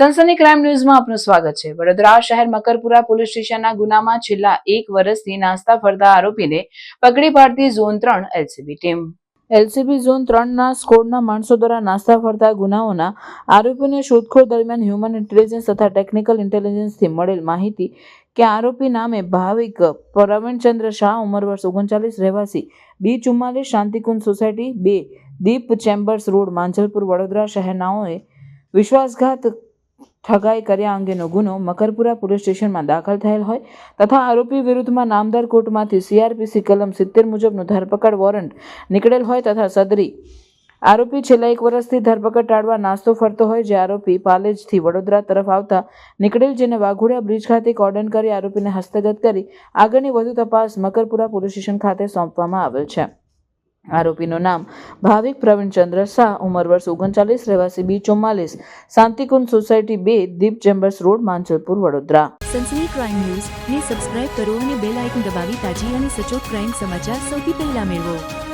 સનસની crime ન્યૂઝમાં આપનું સ્વાગત છે. વડોદરા શહેર મકરપુરા પોલીસ સ્ટેશનના ગુનામાં છેલ્લા એક વર્ષથી નાસ્તા ફરતા આરોપીને પકડી પાડતી ઝોન ત્રણ એલસીબી ટીમ. એલસીબી ઝોન ત્રણના સ્કોડના માણસો દ્વારા નાસ્તા ફરતા ગુનાઓના આરોપીને શોધખોળ દરમિયાન હ્યુમન ઇન્ટેલિજન્સ તથા ટેકનિકલ ઇન્ટેલિજન્સથી મળેલ માહિતી કે આરોપી નામે ભાવિક પ્રવીણચંદ્ર શાહ, ઉંમર વર્ષ ઓગણચાલીસ, રહેવાસી બી ચુમ્માલીસ, શાંતિકુંજ સોસાયટી બે, દીપ ચેમ્બર્સ રોડ, માંજલપુર, વડોદરા શહેરનાઓએ વિશ્વાસઘાત ઠગાઈ કર્યા અંગેનો ગુનો મકરપુરા પોલીસ સ્ટેશનમાં દાખલ થયેલ હોય તથા આરોપી વિરુદ્ધમાં નામદાર કોર્ટમાંથી સીઆરપીસી કલમ સિત્તેર મુજબનું ધરપકડ વોરંટ નીકળેલ હોય તથા સદરી આરોપી છેલ્લા એક વર્ષથી ધરપકડ ટાળવા નાસ્તો ફરતો હોય જે આરોપી પાલેજથી વડોદરા તરફ આવતા નીકળેલ જેને વાઘોડિયા બ્રિજ ખાતે કોર્ડન કરી આરોપીને હસ્તગત કરી આગળની વધુ તપાસ મકરપુરા પોલીસ સ્ટેશન ખાતે સોંપવામાં આવેલ છે. આરોપીનું નામ ભાવિક પ્રવીણચંદ્ર શાહ, ઉંમર વર્ષ ઓગણચાલીસ, રહેવાસી બી ચુમ્માલીસ, શાંતિકુંજ સોસાયટી બે, Deep chambers road Manjalpur Vadodara. Sansani crime news ને સબસ્ક્રાઇબ કરો અને બેલ આઇકન દબાવી તાજી અને સચોટ ક્રાઇમ સમાચાર સૌથી પહેલા મેળવો.